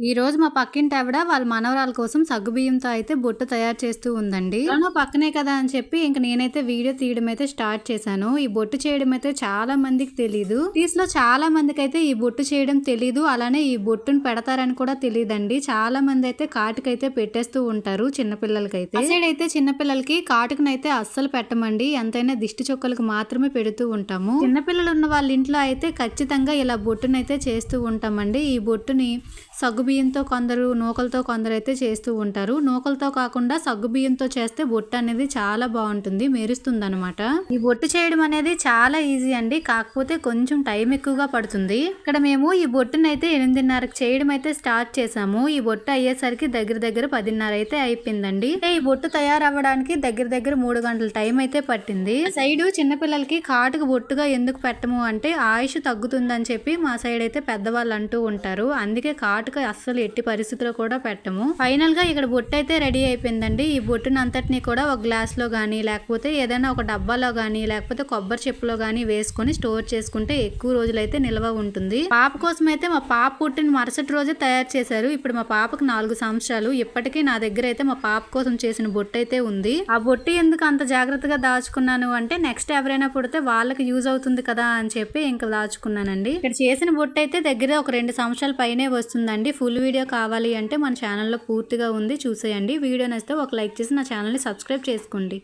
ఈ రోజు మా పక్కింటి ఆవిడ వాళ్ళ మనవరాల కోసం సగ్గుబియ్యంతో అయితే బొట్టు తయారు చేస్తూ ఉందండి. తను పక్కనే కదా అని చెప్పి ఇంక నేనైతే వీడియో తీయడం అయితే స్టార్ట్ చేశాను. ఈ బొట్టు చేయడం అయితే చాలా మందికి తెలీదు. లో చాలా మందికి అయితే ఈ బొట్టు చేయడం తెలీదు. అలానే ఈ బొట్టును పెడతారని కూడా తెలియదండి చాలా మంది అయితే కాటుకైతే పెట్టేస్తూ ఉంటారు చిన్నపిల్లలకైతే సైడ్ అయితే చిన్నపిల్లలకి కాటుకనైతే అస్సలు పెట్టమండి. ఎంతైనా దిష్టి చొక్కలకు మాత్రమే పెడుతూ ఉంటాము. చిన్నపిల్లలు ఉన్న వాళ్ళ ఇంట్లో అయితే ఖచ్చితంగా ఇలా బొట్టునైతే చేస్తూ ఉంటామండి. ఈ బొట్టుని సగ్గు సగ్గుబియ్యంతో కొందరు నూకలతో కొందరు అయితే చేస్తూ ఉంటారు. నూకలతో కాకుండా సగ్గుబియ్యంతో చేస్తే బొట్టు అనేది చాలా బాగుంటుంది మెరుస్తుంది అనమాట ఈ బొట్టు చేయడం అనేది చాలా ఈజీ అండి. కాకపోతే కొంచెం టైం ఎక్కువగా పడుతుంది. ఇక్కడ మేము ఈ బొట్టును అయితే ఎనిమిదిన్నరకు చేయడం అయితే స్టార్ట్ చేసాము. ఈ బొట్టు అయ్యేసరికి దగ్గర దగ్గర పదిన్నర అయితే అయిపోయిందండి. ఈ బొట్టు తయారవ్వడానికి దగ్గర దగ్గర మూడు గంటల టైం అయితే పట్టింది. సైడ్ చిన్నపిల్లలకి కాటుకు బొట్టుగా ఎందుకు పెట్టము అంటే ఆయుష్ తగ్గుతుందని చెప్పి మా సైడ్ అయితే పెద్దవాళ్ళు అంటూ ఉంటారు. అందుకే కాటుక అస్సలు ఎట్టి పరిస్థితిలో కూడా పెట్టము. ఫైనల్గా ఇక్కడ బొట్టు అయితే రెడీ అయిపోయిందండి. ఈ బొట్టును అంతటిని కూడా ఒక గ్లాస్లో గానీ లేకపోతే ఏదైనా ఒక డబ్బాలో గానీ లేకపోతే కొబ్బరి చెప్పులో గానీ వేసుకొని స్టోర్ చేసుకుంటే ఎక్కువ రోజులైతే నిల్వ ఉంటుంది. పాప కోసం అయితే మా పాప పుట్టిన మరుసటి రోజే తయారు చేశారు. ఇప్పుడు మా పాపకు నాలుగు సంవత్సరాలు. ఇప్పటికీ నా దగ్గర అయితే మా పాప కోసం చేసిన బొట్టు అయితే ఉంది. ఆ బొట్టు ఎందుకు అంత జాగ్రత్తగా దాచుకున్నాను అంటే నెక్స్ట్ ఎవరైనా పుడితే వాళ్ళకి యూజ్ అవుతుంది కదా అని చెప్పి ఇంకా దాచుకున్నానండి. ఇక్కడ చేసిన బొట్టు అయితే దగ్గర ఒక రెండు సంవత్సరాల పైనే వస్తుందండి. ఫుల్ వీడియో కావాలి అంటే మన ఛానల్లో పూర్తిగా ఉంది. చూసేయండి. వీడియో నచ్చితే ఒక లైక్ చేసి నా ఛానల్ని సబ్స్క్రైబ్ చేసుకోండి.